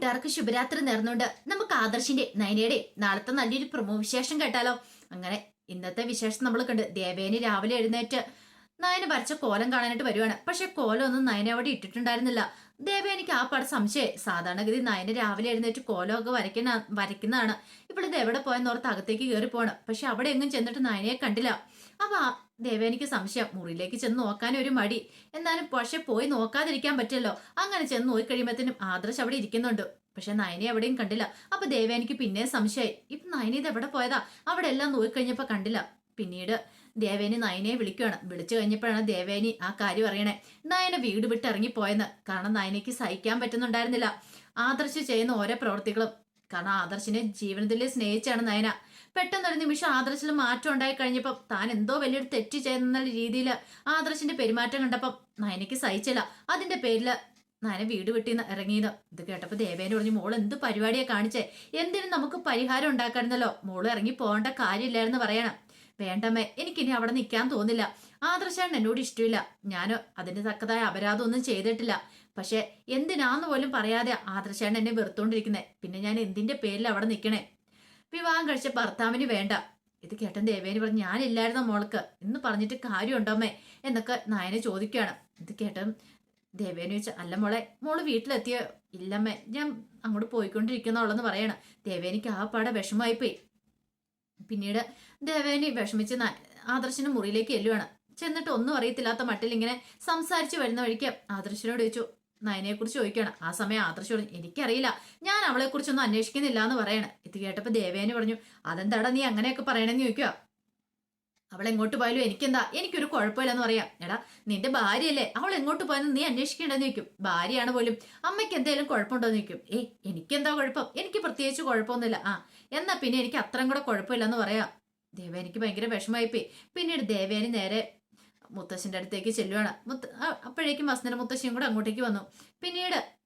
കൂട്ടുകാർക്ക് ശുഭരാത്രി നേർന്നുകൊണ്ട് നമുക്ക് ആദർശിന്റെ നയനയുടെ നാളത്തെ നല്ലൊരു പ്രമോ വിശേഷം കേട്ടാലോ? അങ്ങനെ ഇന്നത്തെ വിശേഷം നമ്മൾ കണ്ട് ദേവേനി രാവിലെ എഴുന്നേറ്റ് നയന വരച്ച കോലം കാണാനായിട്ട് വരുവാണ്. പക്ഷെ കോലം ഒന്നും നയന അവിടെ ഇട്ടിട്ടുണ്ടായിരുന്നില്ല ദേവേനിക്ക് ആ പാട് സംശയം സാധാരണഗതി നയന രാവിലെ എഴുന്നേറ്റ് കോലമൊക്കെ വരയ്ക്കുന്ന വരയ്ക്കുന്നതാണ്. ഇപ്പോൾ ഇത് എവിടെ പോയെന്നോർത്ത് അകത്തേക്ക് കയറി പോകണം പക്ഷെ അവിടെ എങ്ങും ചെന്നിട്ട് നയനയെ കണ്ടില്ല. അപ്പൊ ആ ദേവേനിക്ക് സംശയം. മുറിയിലേക്ക് ചെന്ന് നോക്കാൻ ഒരു മടി. എന്നാലും പക്ഷെ പോയി നോക്കാതിരിക്കാൻ പറ്റില്ലല്ലോ അങ്ങനെ ചെന്ന് നോക്കി കഴിയുമ്പോഴത്തേനും ആദർശ് അവിടെ ഇരിക്കുന്നുണ്ട്. പക്ഷെ നയനെ എവിടെയും കണ്ടില്ല. അപ്പൊ ദേവ എനിക്ക് പിന്നെ സംശയമായി. ഇപ്പൊ നയന ഇത് എവിടെ പോയതാ? അവിടെ എല്ലാം നോക്കിക്കഴിഞ്ഞപ്പോ കണ്ടില്ല. പിന്നീട് ദേവേനി നയനയെ വിളിക്കുകയാണ്. വിളിച്ചു കഴിഞ്ഞപ്പോഴാണ് ദേവേനി ആ കാര്യം അറിയണേ. നയന വീട് വിട്ട് ഇറങ്ങിപ്പോയെന്ന്. കാരണം നയനയ്ക്ക് സഹിക്കാൻ പറ്റുന്നുണ്ടായിരുന്നില്ല. ആദർശ് ചെയ്യുന്ന ഓരോ പ്രവൃത്തികളും കാരണം ആദർശിനെ ജീവനത്തിൽ സ്നേഹിച്ചാണ് നയന. പെട്ടെന്നൊരു നിമിഷം ആദർശിൽ മാറ്റം ഉണ്ടായി കഴിഞ്ഞപ്പം താൻ എന്തോ വലിയൊരു തെറ്റ് ചെയ്യുന്ന രീതിയിൽ ആദർശിന്റെ പെരുമാറ്റം കണ്ടപ്പം നയനയ്ക്ക് സഹിച്ചില്ല. അതിന്റെ പേരിൽ നയന വീട് വിട്ടിന്ന് ഇറങ്ങിയത്. ഇത് കേട്ടപ്പോൾ ദേവേനെ പറഞ്ഞു മോൾ എന്ത് പരിപാടിയാണ് കാണിച്ചേ? എന്തിനും നമുക്ക് പരിഹാരം ഉണ്ടാക്കായിരുന്നല്ലോ. മോൾ ഇറങ്ങി പോകേണ്ട കാര്യമില്ലായിരുന്നു പറയണം. വേണ്ടമ്മേ എനിക്കിനി അവിടെ നിൽക്കാൻ തോന്നില്ല. ആദർശാണ് എന്നോട് ഇഷ്ടമില്ല. ഞാൻ അതിന് തക്കതായ അപരാധമൊന്നും ചെയ്തിട്ടില്ല. പക്ഷെ എന്തിനാന്ന് പോലും പറയാതെ ആദർശാണ് എന്നെ വെറുത്തോണ്ടിരിക്കുന്നത് പിന്നെ ഞാൻ എന്തിന്റെ പേരിൽ അവിടെ നിൽക്കണേ? വിവാഹം കഴിച്ച ഭർത്താവിന് വേണ്ട. ഇത് കേട്ടൻ ദേവേനി പറഞ്ഞു ഞാനില്ലായിരുന്ന മോൾക്ക്. എന്ന് പറഞ്ഞിട്ട് കാര്യമുണ്ടോമ്മേ എന്നൊക്കെ നായനെ ചോദിക്കുകയാണ്. ഇത് കേട്ടൻ ദേവേനി വെച്ച അല്ല മോളെ മോൾ വീട്ടിലെത്തിയ? ഇല്ലമ്മേ ഞാൻ അങ്ങോട്ട് പോയിക്കൊണ്ടിരിക്കുന്നുള്ളെന്ന് പറയണം. ദേവേനിക്ക് ആ പാടെ വിഷമമായിപ്പോയി. പിന്നീട് ദേവേനി വിഷമിച്ച് ആദർശിന്റെ മുറിയിലേക്ക് ചെല്ലുവാണ്. ചെന്നിട്ട് ഒന്നും അറിയത്തില്ലാത്ത മട്ടിൽ ഇങ്ങനെ സംസാരിച്ചു വരുന്ന വഴിക്ക് ആദർശിനോട് ചോദിച്ചു നയനയെ കുറിച്ച് ചോദിക്കുകയാണ്. ആ സമയം ആദർശ് പറഞ്ഞു എനിക്കറിയില്ല. ഞാൻ അവളെ കുറിച്ചൊന്നും അന്വേഷിക്കുന്നില്ല എന്ന് പറയണം. ഇത് കേട്ടപ്പോ ദേവേനി പറഞ്ഞു അതെന്താടാ നീ അങ്ങനെയൊക്കെ പറയണെന്ന് ചോദിക്കുക അവൾ എങ്ങോട്ട് പോയാലും എനിക്കെന്താ? എനിക്കൊരു കുഴപ്പമില്ലെന്ന് പറയാം. എടാ നിന്റെ ഭാര്യയല്ലേ? അവൾ എങ്ങോട്ട് പോയെന്ന് നീ അന്വേഷിക്കേണ്ടെന്ന് ചോദിക്കും. ഭാര്യയാണ് പോലും അമ്മയ്ക്ക് എന്തെങ്കിലും കുഴപ്പമുണ്ടോന്ന് ചോദിക്കും. ഏയ് എനിക്കെന്താ കുഴപ്പം? എനിക്ക് പ്രത്യേകിച്ച് കുഴപ്പമൊന്നുമില്ല. ആ എന്നാ പിന്നെ എനിക്ക് അത്രയും കൂടെ കുഴപ്പമില്ലെന്ന് പറയാം. ദേവേനിക്ക് ഭയങ്കര വിഷമമായിപ്പോയി. പിന്നീട് ദേവേനി നേരെ മുത്തശ്ശന്റെ അടുത്തേക്ക് ചെല്ലുവാണ്. മുത്ത അപ്പോഴേക്കും വസന്തന മുത്തശ്ശിയും കൂടെ അങ്ങോട്ടേക്ക് വന്നു. പിന്നീട്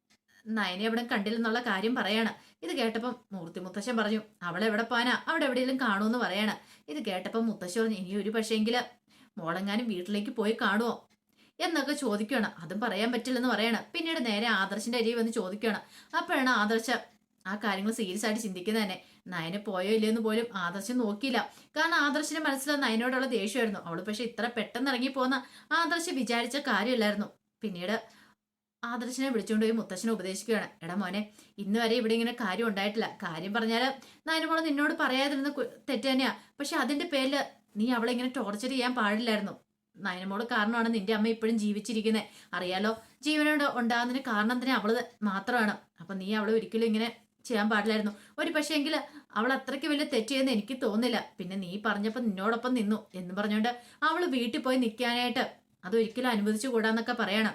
നയനെ എവിടെ കണ്ടില്ലെന്നുള്ള കാര്യം പറയാണ്. ഇത് കേട്ടപ്പം മൂർത്തി മുത്തശ്ശൻ പറഞ്ഞു അവളെ എവിടെ പോവാനാ? അവിടെ എവിടെയെങ്കിലും കാണുമെന്ന് പറയാണ്. ഇത് കേട്ടപ്പം മുത്തശ്ശി പറഞ്ഞു ഇനി ഒരു പക്ഷേങ്കിൽ മോളെങ്ങാനും വീട്ടിലേക്ക് പോയി കാണുമോ എന്നൊക്കെ ചോദിക്കുകയാണ്. അതും പറയാൻ പറ്റില്ലെന്ന് പറയാണ്. പിന്നീട് നേരെ ആദർശിന്റെ അരിയിൽ വന്ന് ചോദിക്കുകയാണ്. അപ്പോഴാണ് ആദർശ ആ കാര്യങ്ങൾ സീരിയസ് ആയിട്ട് ചിന്തിക്കുന്നത് തന്നെ. നയനെ പോയോ ഇല്ലയെന്ന് പോലും ആദർശം നോക്കിയില്ല. കാരണം ആദർശിന്റെ മനസ്സിൽ നയനോടുള്ള ദേഷ്യമായിരുന്നു. അവൾ പക്ഷെ ഇത്ര പെട്ടെന്ന് ഇറങ്ങി പോകുന്ന ആദർശ് വിചാരിച്ച കാര്യമില്ലായിരുന്നു. പിന്നീട് ആദർശിനെ വിളിച്ചുകൊണ്ട് പോയി മുത്തശ്ശനെ ഉപദേശിക്കുകയാണ്. എടാ മോനെ ഇന്ന് വരെ ഇവിടെ ഇങ്ങനെ കാര്യം ഉണ്ടായിട്ടില്ല. കാര്യം പറഞ്ഞാൽ നയനമോൾ നിന്നോട് പറയാതിരുന്ന തെറ്റ് തന്നെയാ. പക്ഷെ അതിന്റെ പേരിൽ നീ അവളെ ഇങ്ങനെ ടോർച്ചർ ചെയ്യാൻ പാടില്ലായിരുന്നു. നയനമോൾ കാരണമാണ് നിന്റെ അമ്മ ഇപ്പോഴും ജീവിച്ചിരിക്കുന്നത് അറിയാലോ ജീവനോട് ഉണ്ടാകുന്നതിന് കാരണം തന്നെ അവൾ മാത്രമാണ്. അപ്പൊ നീ അവളെ ഒരിക്കലും ഇങ്ങനെ ചെയ്യാൻ പാടില്ലായിരുന്നു. ഒരു പക്ഷേ എങ്കിൽ അവൾ അത്രയ്ക്ക് വലിയ തെറ്റ് ചെയ്യുന്ന എനിക്ക് തോന്നില്ല പിന്നെ നീ പറഞ്ഞപ്പോൾ നിന്നോടൊപ്പം നിന്നു എന്ന് പറഞ്ഞുകൊണ്ട് അവൾ വീട്ടിൽ പോയി നിൽക്കാനായിട്ട് അതൊരിക്കലും അനുവദിച്ചു കൂടാന്നൊക്കെ പറയണം.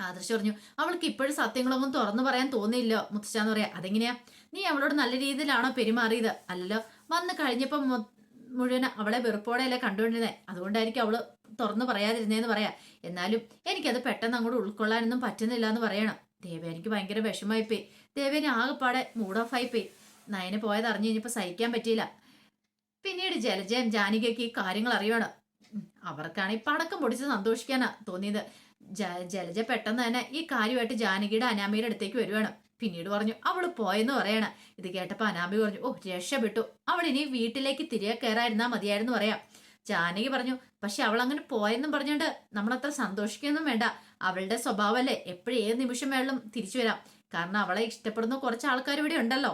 ആദർശ് പറഞ്ഞു അവൾക്ക് ഇപ്പോഴും സത്യങ്ങളൊന്നും തുറന്നു പറയാൻ തോന്നിയില്ല മുത്തശ്ശാന്ന് പറയാ. അതെങ്ങനെയാ? നീ അവളോട് നല്ല രീതിയിലാണോ പെരുമാറിയത്? അല്ലല്ലോ വന്ന് കഴിഞ്ഞപ്പം മൊ- മുഴുവൻ അവളെ വെറുപ്പോടെയല്ലേ കണ്ടുകൊണ്ടിരുന്നേ. അതുകൊണ്ടായിരിക്കും അവൾ തുറന്നു പറയാതിരുന്നേന്ന് പറയാ. എന്നാലും എനിക്കത് പെട്ടെന്ന് അങ്ങോട്ട് ഉൾക്കൊള്ളാനൊന്നും പറ്റുന്നില്ല എന്ന് പറയണം ദേവേനിക്ക് ഭയങ്കര വിഷമായിപ്പോയി ദേവേന് ആകെപ്പാടെ മൂഡ് ഓഫ് ആയിപ്പോയി. നയന് പോയത് അറിഞ്ഞു കഴിഞ്ഞപ്പോ സഹിക്കാൻ പറ്റിയില്ല. പിന്നീട് ജലജയം ജാനികയ്ക്ക് ഈ കാര്യങ്ങൾ അറിയണം അവർക്കാണ് ഈ പടക്കം പൊടിച്ച് സന്തോഷിക്കാനാ തോന്നിയത്. ജലജ പെട്ടെന്ന് തന്നെ ഈ കാര്യമായിട്ട് ജാനകിയുടെ അനാമിയുടെ അടുത്തേക്ക് വരുവാണ്. പിന്നീട് പറഞ്ഞു അവൾ പോയെന്ന് പറയണ. ഇത് കേട്ടപ്പോൾ അനാമി പറഞ്ഞു ഓ രക്ഷപ്പെട്ടു. അവൾ ഇനി വീട്ടിലേക്ക് തിരികെ കയറായിരുന്നാ മതിയായിരുന്നു പറയാം. ജാനകി പറഞ്ഞു പക്ഷെ അവൾ അങ്ങനെ പോയെന്നും പറഞ്ഞുകൊണ്ട് അത്ര സന്തോഷിക്കൊന്നും വേണ്ട. അവളുടെ സ്വഭാവമല്ലേ എപ്പോഴും ഏത് നിമിഷം വേണം തിരിച്ചു വരാം. കാരണം അവളെ ഇഷ്ടപ്പെടുന്ന കുറച്ച് ആൾക്കാർ ഇവിടെ ഉണ്ടല്ലോ.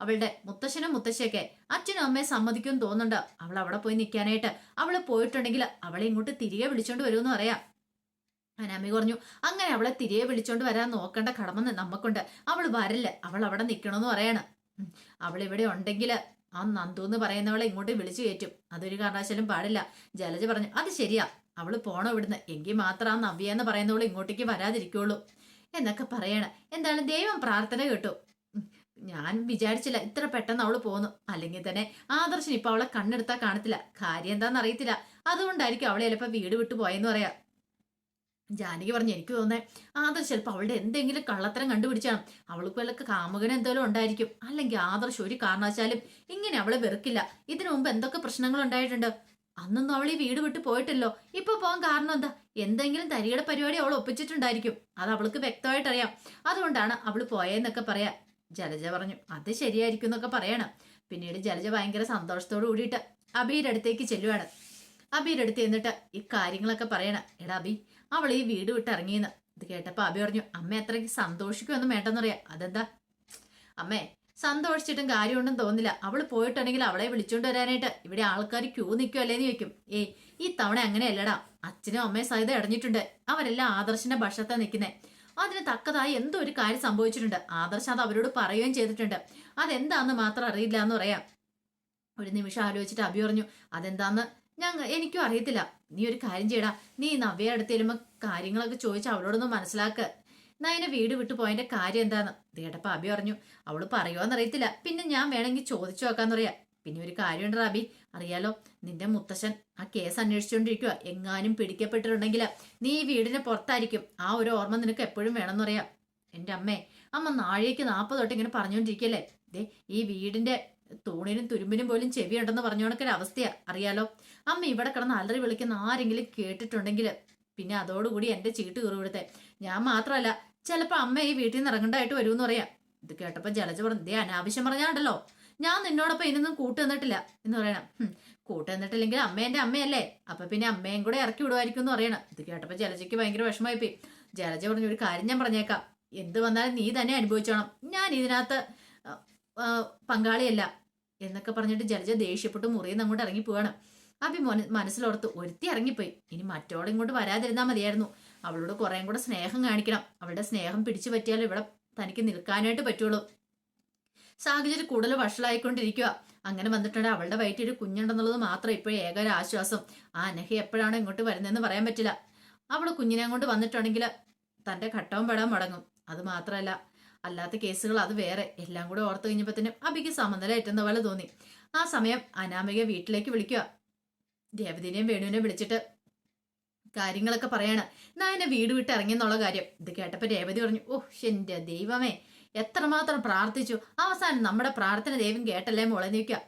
അവളുടെ മുത്തശ്ശനും മുത്തശ്ശിയൊക്കെ അച്ഛനും അമ്മയെ സമ്മതിക്കും തോന്നുന്നുണ്ട്. അവൾ അവിടെ പോയി നിൽക്കാനായിട്ട് അവൾ പോയിട്ടുണ്ടെങ്കിൽ അവളെ ഇങ്ങോട്ട് തിരികെ വിളിച്ചോണ്ട് വരുമെന്ന് പറയാം. അനാമി പറഞ്ഞു അങ്ങനെ അവളെ തിരികെ വിളിച്ചോണ്ട് വരാൻ നോക്കേണ്ട കടമ നമുക്കുണ്ട് അവൾ വരില്ല. അവൾ അവിടെ നിൽക്കണമെന്ന്. അവൾ ഇവിടെ ഉണ്ടെങ്കിൽ ആ നന്ദു എന്ന് പറയുന്നവളെ ഇങ്ങോട്ട് വിളിച്ചു കയറ്റും. അതൊരു കാരണവശാലും പാടില്ല. ജലജ പറഞ്ഞു അത് ശരിയാ. അവൾ പോണോ ഇവിടുന്ന്. എങ്കിൽ മാത്രം ആ നവ്യ എന്ന് പറയുന്നവൾ ഇങ്ങോട്ടേക്ക് വരാതിരിക്കുള്ളൂ. എന്നൊക്കെ പറയണ. എന്തായാലും ദൈവം പ്രാർത്ഥന കേട്ടു. ഞാൻ വിചാരിച്ചില്ല ഇത്ര പെട്ടെന്ന് അവൾ പോന്നു. അല്ലെങ്കിൽ തന്നെ ആദർശൻ ഇപ്പൊ അവളെ കണ്ണെടുത്താ കാണത്തില്ല. കാര്യം എന്താണെന്ന് അറിയത്തില്ല. അതുകൊണ്ടായിരിക്കും അവളെ ചിലപ്പോ വീട് വിട്ടു പോയെന്ന് പറയാം. ജാനകി പറഞ്ഞു എനിക്ക് തോന്നേ ആദർശ് ചിലപ്പോൾ അവളുടെ എന്തെങ്കിലും കള്ളത്തരം കണ്ടുപിടിച്ചാണ്. അവൾക്ക് വല്ല കാമുകൻ എന്തെങ്കിലും ഉണ്ടായിരിക്കും. അല്ലെങ്കിൽ ആദർശ് ഒരു കാരണവശാലും ഇങ്ങനെ അവളെ വെറുക്കില്ല. ഇതിനു മുമ്പ് എന്തൊക്കെ പ്രശ്നങ്ങൾ ഉണ്ടായിട്ടുണ്ട്? അന്നൊന്നും അവൾ ഈ വീട് വിട്ട് പോയിട്ടല്ലോ. ഇപ്പൊ പോകാൻ കാരണം എന്താ? എന്തെങ്കിലും തരികയുടെ പരിപാടി അവൾ ഒപ്പിച്ചിട്ടുണ്ടായിരിക്കും. അത് അവൾക്ക് വ്യക്തമായിട്ട് അറിയാം അതുകൊണ്ടാണ് അവൾ പോയെന്നൊക്കെ പറയാ. ജലജ പറഞ്ഞു അത് ശരിയായിരിക്കും എന്നൊക്കെ പറയണം. പിന്നീട് ജലജ ഭയങ്കര സന്തോഷത്തോട് കൂടിയിട്ട് അബിയുടെ അടുത്തേക്ക് ചെല്ലുവാണ്. അബിയുടെ അടുത്ത് എന്നിട്ട് ഈ കാര്യങ്ങളൊക്കെ പറയണം. എടാ അബി അവൾ ഈ വീട് വിട്ട് ഇറങ്ങിയെന്ന് ഇത് കേട്ടപ്പോ അബി പറഞ്ഞു അമ്മ അത്രയ്ക്ക് സന്തോഷിക്കുമെന്നും വേണ്ടെന്നറിയാം അതെന്താ? അമ്മേ സന്തോഷിച്ചിട്ടും കാര്യമൊന്നും തോന്നില്ല അവൾ പോയിട്ടുണ്ടെങ്കിൽ അവളെ വിളിച്ചോണ്ട് വരാനായിട്ട്. ഇവിടെ ആൾക്കാർ ക്യൂ നിൽക്കുമല്ലേന്ന് ചോദിക്കും. ഏയ് ഈ തവണ അങ്ങനെയല്ലടാ. അച്ഛനും അമ്മയും സഹിതം ഇടഞ്ഞിട്ടുണ്ട്. അവരെല്ലാം ആദർശിന്റെ ഭക്ഷണത്തെ നിൽക്കുന്നേ അതിന് തക്കതായി എന്തോ ഒരു കാര്യം സംഭവിച്ചിട്ടുണ്ട്. ആദർശ് അത് അവരോട് പറയുകയും ചെയ്തിട്ടുണ്ട്. അതെന്താന്ന് മാത്രം അറിയില്ല എന്ന് പറയാം. ഒരു നിമിഷം ആലോചിച്ചിട്ട് അഭി പറഞ്ഞു അതെന്താന്ന്? ഞങ്ങൾ എനിക്കും അറിയത്തില്ല. നീ ഒരു കാര്യം ചെയ്യടാ. നീ നവ്യ അടുത്ത് ചെല്ലുമ്പോ കാര്യങ്ങളൊക്കെ ചോദിച്ച് അവളോടൊന്ന് മനസ്സിലാക്ക്. നയനെ വീട് വിട്ടു പോയതിന്റെ കാര്യം എന്താന്ന്. ദേടപ്പ അബി പറഞ്ഞു അവൾ പറയുവാന്നറിയത്തില്ല. പിന്നെ ഞാൻ വേണമെങ്കിൽ ചോദിച്ചു നോക്കാന്ന് പറയാ പിന്നെ ഒരു കാര്യമുണ്ട് റാബി അറിയാലോ നിന്റെ മുത്തശ്ശൻ ആ കേസ് അന്വേഷിച്ചുകൊണ്ടിരിക്കുക എങ്ങാനും പിടിക്കപ്പെട്ടിട്ടുണ്ടെങ്കിൽ നീ ഈ വീടിന് പുറത്തായിരിക്കും. ആ ഒരു ഓർമ്മ നിനക്ക് എപ്പോഴും വേണം എന്ന് പറയാം എന്റെ അമ്മേ അമ്മ നാഴേക്ക് നാൽപ്പത് തൊട്ട് ഇങ്ങനെ പറഞ്ഞുകൊണ്ടിരിക്കല്ലേ ദേ ഈ വീടിന്റെ തൂണിനും തുരുമ്പിനും പോലും ചെവിയുണ്ടെന്ന് പറഞ്ഞു കണക്കൊരു അവസ്ഥയാ. അറിയാലോ? അമ്മ ഇവിടെ കിടന്ന് അലറി വിളിക്കുന്ന ആരെങ്കിലും കേട്ടിട്ടുണ്ടെങ്കിൽ പിന്നെ അതോടുകൂടി എന്റെ ചീട്ട് കീറുവിടുത്തെ ഞാൻ മാത്രമല്ല ചിലപ്പോൾ അമ്മ ഈ വീട്ടിൽ നിന്ന് ഇറങ്ങണ്ടായിട്ട് വരുമെന്ന് പറയാം. ഇത് കേട്ടപ്പോൾ ജലജ പറഞ്ഞു ദേ അനാവശ്യം പറഞ്ഞാണ്ടല്ലോ. ഞാൻ നിന്നോടൊപ്പം ഇതിനൊന്നും കൂട്ട് തന്നിട്ടില്ല എന്ന് പറയണം. "ഹും, കൂട്ട് തന്നിട്ടില്ലെങ്കിൽ അമ്മേന്റെ അമ്മയല്ലേ? അപ്പൊ പിന്നെ അമ്മയും കൂടെ ഇറക്കി വിടുമായിരിക്കും എന്ന് പറയണം. ഇത് കേട്ടപ്പോൾ ജലജയ്ക്ക് ഭയങ്കര വിഷമമായി പോയി ജലജ പറഞ്ഞു ഒരു കാര്യം ഞാൻ പറഞ്ഞേക്കാം. എന്ത് വന്നാലും നീ തന്നെ അനുഭവിച്ചോണം. ഞാൻ ഇതിനകത്ത് പങ്കാളിയല്ല. എന്നൊക്കെ പറഞ്ഞിട്ട് ജലജ ദേഷ്യപ്പെട്ട് മുറിയിൽ നിന്ന് അങ്ങോട്ട് ഇറങ്ങി പോവാണ്. അഭി മോന മനസ്സിലോർത്ത് ഒരുത്തി ഇറങ്ങിപ്പോയി. ഇനി മറ്റോടെ ഇങ്ങോട്ട് വരാതിരുന്നാൽ മതിയായിരുന്നു. അവളോട് കുറേം കൂടെ സ്നേഹം കാണിക്കണം. അവളുടെ സ്നേഹം പിടിച്ചു പറ്റിയാലും ഇവിടെ തനിക്ക് നിൽക്കാനായിട്ട് പറ്റുള്ളൂ. സാഹചര്യം കൂടുതൽ വഷളായിക്കൊണ്ടിരിക്കുക അങ്ങനെ വന്നിട്ടുണ്ട് അവളുടെ വയറ്റിൽ ഒരു കുഞ്ഞുണ്ടെന്നുള്ളത് മാത്രം ഇപ്പോഴും ഏക ഒരു ആശ്വാസം ആ അനഹ എപ്പോഴാണ് ഇങ്ങോട്ട് വരുന്നതെന്ന് പറയാൻ പറ്റില്ല. അവൾ കുഞ്ഞിനെ കൊണ്ട് വന്നിട്ടുണ്ടെങ്കിൽ തന്റെ ഘട്ടവും പെടാൻ മുടങ്ങും. അത് മാത്രമല്ല അല്ലാത്ത കേസുകൾ അത് വേറെ. എല്ലാം കൂടെ ഓർത്ത് തന്നെ അബിക്ക് സമനില ഏറ്റുന്ന പോലെ തോന്നി. ആ സമയം അനാമിക വീട്ടിലേക്ക് വിളിക്കുക. രേവതിനെയും വേണുവിനെയും വിളിച്ചിട്ട് കാര്യങ്ങളൊക്കെ പറയാണ്. ഞാൻ എന്നെ വീട് വിട്ട് ഇറങ്ങിയെന്നുള്ള കാര്യം. ഇത് കേട്ടപ്പോൾ രേവതി പറഞ്ഞു ഓ എന്റെ ദൈവമേ എത്രമാത്രം പ്രാർത്ഥിച്ചു. അവസാനം നമ്മുടെ പ്രാർത്ഥന ദൈവം കേട്ടല്ലേ മുളഞ്ഞിരിക്കുക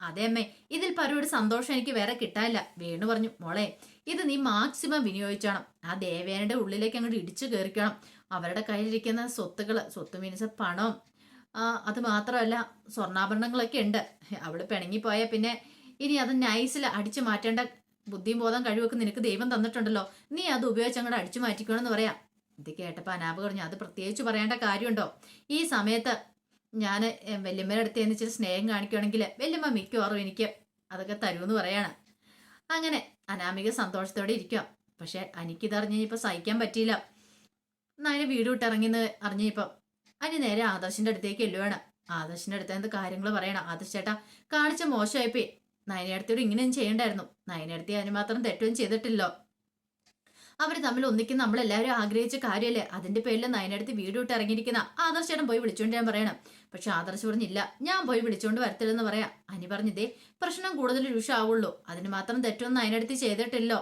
അതെ അമ്മേ ഇതിൽ പരമൊരു സന്തോഷം എനിക്ക് വേറെ കിട്ടാനില്ല വേണു പറഞ്ഞു. മോളെ ഇത് നീ മാക്സിമം വിനിയോഗിച്ചണം ആ ദേവേനയുടെ ഉള്ളിലേക്ക് അങ്ങോട്ട് ഇടിച്ചു കയറിക്കണം അവരുടെ കയ്യിലിരിക്കുന്ന സ്വത്തുകൾ സ്വത്ത് മീൻസ് പണം അത് മാത്രമല്ല സ്വർണാഭരണങ്ങളൊക്കെ ഉണ്ട്. അവൾ പിണങ്ങിപ്പോയാൽ പിന്നെ ഇനി അത് നൈസിൽ അടിച്ചു മാറ്റേണ്ട ബുദ്ധിയും ബോധം കഴിവൊക്കെ നിനക്ക് ദൈവം തന്നിട്ടുണ്ടല്ലോ. നീ അത് ഉപയോഗിച്ച് അങ്ങോട്ട് അടിച്ചു മാറ്റിക്കണമെന്ന് പറയാം. ഇത് കേട്ടപ്പോൾ അനാപ പറഞ്ഞു അത് പ്രത്യേകിച്ച് പറയേണ്ട കാര്യമുണ്ടോ? ഈ സമയത്ത് ഞാൻ വല്യമ്മയുടെ അടുത്ത് എന്ന് ഇച്ചിരി സ്നേഹം കാണിക്കുകയാണെങ്കിൽ വല്യമ്മ മിക്കവാറും എനിക്ക് അതൊക്കെ തരുമെന്ന് പറയാണ്. അങ്ങനെ അനാമിക സന്തോഷത്തോടെ ഇരിക്കുക പക്ഷെ എനിക്കിത് അറിഞ്ഞപ്പോൾ സഹിക്കാൻ പറ്റിയില്ല. നയനെ വീട് വിട്ടിറങ്ങിന്ന് അറിഞ്ഞപ്പോൾ അനി നേരെ ആദർശിന്റെ അടുത്തേക്ക് എല്ലുവാണ് ആദർശിന്റെ അടുത്ത് എന്ത് കാര്യങ്ങൾ പറയണം? ആദർശ് ചേട്ടാ കാണിച്ച മോശമായിപ്പോയി. നയനടുത്തോട് ഇങ്ങനെയൊന്നും ചെയ്യണ്ടായിരുന്നു. നയനടുത്തി അതിന് മാത്രം തെറ്റും ചെയ്തിട്ടില്ലോ. അവർ തമ്മിൽ ഒന്നിക്കുന്ന നമ്മളെല്ലാവരും ആഗ്രഹിച്ച കാര്യമല്ലേ അതിന്റെ പേരിൽ നയനടുത്ത് വീട് വിട്ട് ഇറങ്ങിയിരിക്കുന്ന ആദർശേട്ടൻ പോയി വിളിച്ചോണ്ട് ഞാൻ പറയണം. പക്ഷെ ആദർശ് പറഞ്ഞില്ല. ഞാൻ പോയി വിളിച്ചോണ്ട് വരത്തില്ലെന്ന് പറയാം. അനി പറഞ്ഞതേ പ്രശ്നം കൂടുതൽ രൂക്ഷമാവുള്ളൂ. അതിന് മാത്രം തെറ്റൊന്നും നയനടുത്ത് ചെയ്തിട്ടില്ലോ.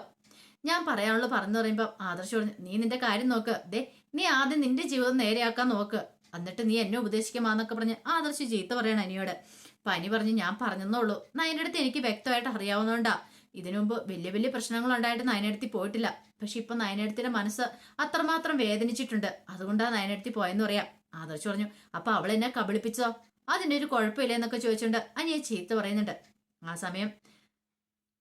ഞാൻ പറയാനുള്ള പറഞ്ഞു പറയുമ്പോൾ ആദർശ് പറഞ്ഞു നീ നിന്റെ കാര്യം നോക്ക്. ദേ നീ ആദ്യം നിന്റെ ജീവിതം നേരെയാക്കാൻ നോക്ക്. എന്നിട്ട് നീ എന്നെ ഉപദേശിക്കുമാന്നൊക്കെ പറഞ്ഞ് ആദർശ് ചീത്ത പറയണം അനിയോട്. അപ്പൊ അനി പറഞ്ഞു ഞാൻ പറഞ്ഞെന്നുള്ളൂ നയനടുത്ത് എനിക്ക് വ്യക്തമായിട്ട് അറിയാവുന്നതുകൊണ്ടാ. ഇതിനു മുമ്പ് വലിയ വലിയ പ്രശ്നങ്ങൾ ഉണ്ടായിട്ട് നയനടുത്തി പോയിട്ടില്ല. പക്ഷെ ഇപ്പൊ നയനടുത്തിന്റെ മനസ്സ് അത്രമാത്രം വേദനിച്ചിട്ടുണ്ട്. അതുകൊണ്ടാ നയനടുത്തി പോയെന്ന് പറയാം. ആദർശ് പറഞ്ഞു അപ്പൊ അവൾ എന്നെ കബളിപ്പിച്ചോ? അതിന്റെ ഒരു കുഴപ്പമില്ല എന്നൊക്കെ ചോദിച്ചുകൊണ്ട് അനിയ ചീത്ത പറയുന്നുണ്ട്. ആ സമയം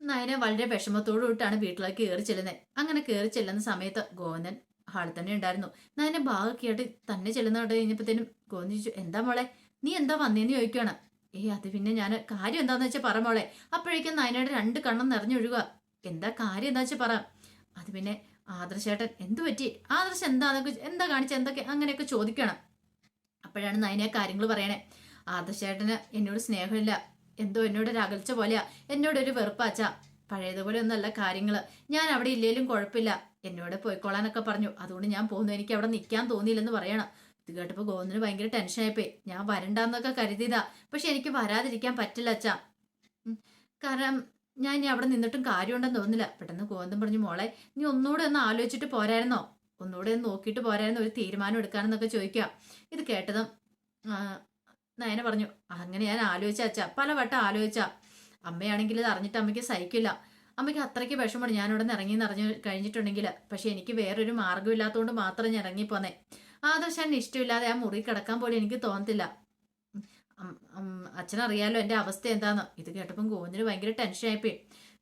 നയന വളരെ വിഷമത്തോടു കൂട്ടാണ് വീട്ടിലേക്ക് കയറി ചെല്ലുന്നത് അങ്ങനെ കയറി ചെല്ലുന്ന സമയത്ത് ഗോവിന്ദൻ ഹാളിൽ തന്നെ ഉണ്ടായിരുന്നു. നയനെ ഭാഗമൊക്കെ തന്നെ ചെല്ലുന്ന കഴിഞ്ഞപ്പോഴത്തേനും ഗോവിന്ദൻ ചോദിച്ചു എന്താ മോളെ? നീ എന്താ വന്നേന്ന് ചോദിക്കുകയാണ് ഏ അത് പിന്നെ ഞാൻ കാര്യം എന്താന്ന് വെച്ചാൽ പറ മോളെ. അപ്പോഴേക്കും നയനയുടെ രണ്ട് കണ്ണും നിറഞ്ഞൊഴുകുക എന്താ കാര്യം എന്താ വെച്ചാൽ പറ. അത് പിന്നെ ആദർശേട്ടൻ എന്തു പറ്റി? ആദർശ് എന്താന്നൊക്കെ എന്താ കാണിച്ച? എന്തൊക്കെ? അങ്ങനെയൊക്കെ ചോദിക്കണം. അപ്പോഴാണ് നയന കാര്യങ്ങൾ പറയണേ. ആദർശേട്ടന് എന്നോട് സ്നേഹമില്ല. എന്തോ എന്നോട് ഒരു അകൽച്ച പോലെയാ. എന്നോട് ഒരു വെറുപ്പാച്ച. പഴയതുപോലെ ഒന്നല്ല കാര്യങ്ങൾ ഞാൻ അവിടെ ഇല്ലേലും കുഴപ്പമില്ല. എന്നോട് പോയിക്കോളാനൊക്കെ പറഞ്ഞു. അതുകൊണ്ട് ഞാൻ പോകുന്നു. എനിക്ക് അവിടെ നിൽക്കാൻ തോന്നിയില്ലെന്ന് പറയണം. ഇത് കേട്ടപ്പോൾ ഗോവിന്ദന് ഭയങ്കര ടെൻഷനായിപ്പോയി ഞാൻ വരണ്ടെന്നൊക്കെ കരുതിയതാ. പക്ഷെ എനിക്ക് വരാതിരിക്കാൻ പറ്റില്ല അച്ഛാ. കാരണം ഞാൻ ഇനി അവിടെ നിന്നിട്ടും കാര്യമുണ്ടെന്ന് തോന്നില്ല പെട്ടെന്ന് ഗോവിന്ദൻ പറഞ്ഞു മോളെ നീ ഒന്നുകൂടെ ഒന്ന് ആലോചിച്ചിട്ട് പോരായിരുന്നോ? ഒന്നുകൂടെ ഒന്ന് നോക്കിയിട്ട് പോരായിരുന്നോ? ഒരു തീരുമാനം എടുക്കാനെന്നൊക്കെ ചോദിക്കുക ഇത് കേട്ടതും നയന പറഞ്ഞു അങ്ങനെ ഞാൻ ആലോചിച്ച അച്ഛാ. പലവട്ടം ആലോചിച്ച. അമ്മയാണെങ്കിൽ ഇത് അറിഞ്ഞിട്ട് അമ്മയ്ക്ക് സഹിക്കില്ല. അമ്മയ്ക്ക് അത്രയ്ക്ക് വിഷമമാണ് ഞാൻ ഇവിടെ നിന്ന് ഇറങ്ങി നിറഞ്ഞു കഴിഞ്ഞിട്ടുണ്ടെങ്കിൽ. പക്ഷെ എനിക്ക് വേറൊരു മാർഗമില്ലാത്തതുകൊണ്ട് മാത്രം ഞാൻ ഇറങ്ങിപ്പോന്നെ. ആദർശാൻ ഇഷ്ടമില്ലാതെ ആ മുറി കിടക്കാൻ പോലും എനിക്ക് തോന്നത്തില്ല. അച്ഛനറിയാലോ എന്റെ അവസ്ഥ എന്താന്ന്. ഇത് കേട്ടപ്പം ഗോവിന്ദിന് ഭയങ്കര ടെൻഷനായിപ്പോയി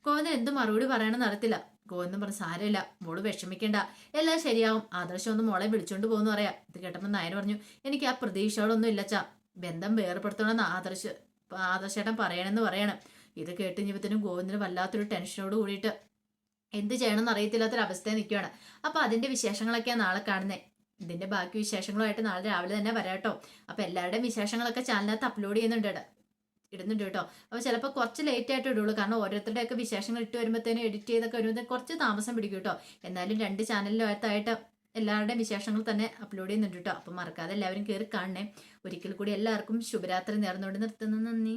ഗോവിന്ദൻ എന്ത് മറുപടി പറയണമെന്ന് അറിയത്തില്ല. ഗോവിന്ദൻ പറഞ്ഞു സാരമില്ല മോൾ വിഷമിക്കേണ്ട. എല്ലാം ശരിയാവും. ആദർശം ഒന്ന് മോളെ വിളിച്ചോണ്ട് പോകുന്നു പറയാം. ഇത് കേട്ടപ്പോൾ നായർ പറഞ്ഞു എനിക്ക് ആ പ്രതീക്ഷകളൊന്നും ഇല്ലച്ചാ ബന്ധം വേർപെടുത്തണമെന്ന് ആദർശ ആദർശേട്ടൻ പറയണമെന്ന് പറയണം. ഇത് കേട്ട് കഴിഞ്ഞപ്പത്തിനും ഗോവിന്ദന് വല്ലാത്തൊരു ടെൻഷനോട് കൂടിയിട്ട് എന്ത് ചെയ്യണമെന്ന് അറിയത്തില്ലാത്തൊരവസ്ഥയിൽ നിൽക്കുകയാണ് അപ്പൊ അതിന്റെ വിശേഷങ്ങളൊക്കെയാണ് നാളെ കാണുന്നത് ഇതിന്റെ ബാക്കി വിശേഷങ്ങളുമായിട്ട് നാളെ രാവിലെ തന്നെ വരാട്ടോ അപ്പൊ എല്ലാവരുടെയും വിശേഷങ്ങളൊക്കെ ചാനലിനകത്ത് അപ്ലോഡ് ചെയ്യുന്നുണ്ട്. ഇടുന്നുണ്ട് കേട്ടോ. അപ്പൊ ചിലപ്പോൾ കുറച്ച് ലേറ്റ് ആയിട്ട് ഇടുള്ളൂ. കാരണം ഓരോരുത്തരുടെയൊക്കെ വിശേഷങ്ങൾ ഇട്ട് വരുമ്പോഴത്തേനും എഡിറ്റ് ചെയ്തൊക്കെ വരുമ്പോൾ കുറച്ച് താമസം പിടിക്കും കേട്ടോ. എന്നാലും രണ്ട് ചാനലിനകത്തായിട്ട് എല്ലാവരുടെയും വിശേഷങ്ങൾ തന്നെ അപ്ലോഡ് ചെയ്യുന്നുണ്ട് കേട്ടോ. അപ്പം മറക്കാതെ എല്ലാവരും കയറി കാണണേ. ഒരിക്കൽ കൂടി എല്ലാവർക്കും ശുഭരാത്രി നേർന്നുകൊണ്ട് നിർത്തുന്നു. നന്ദി.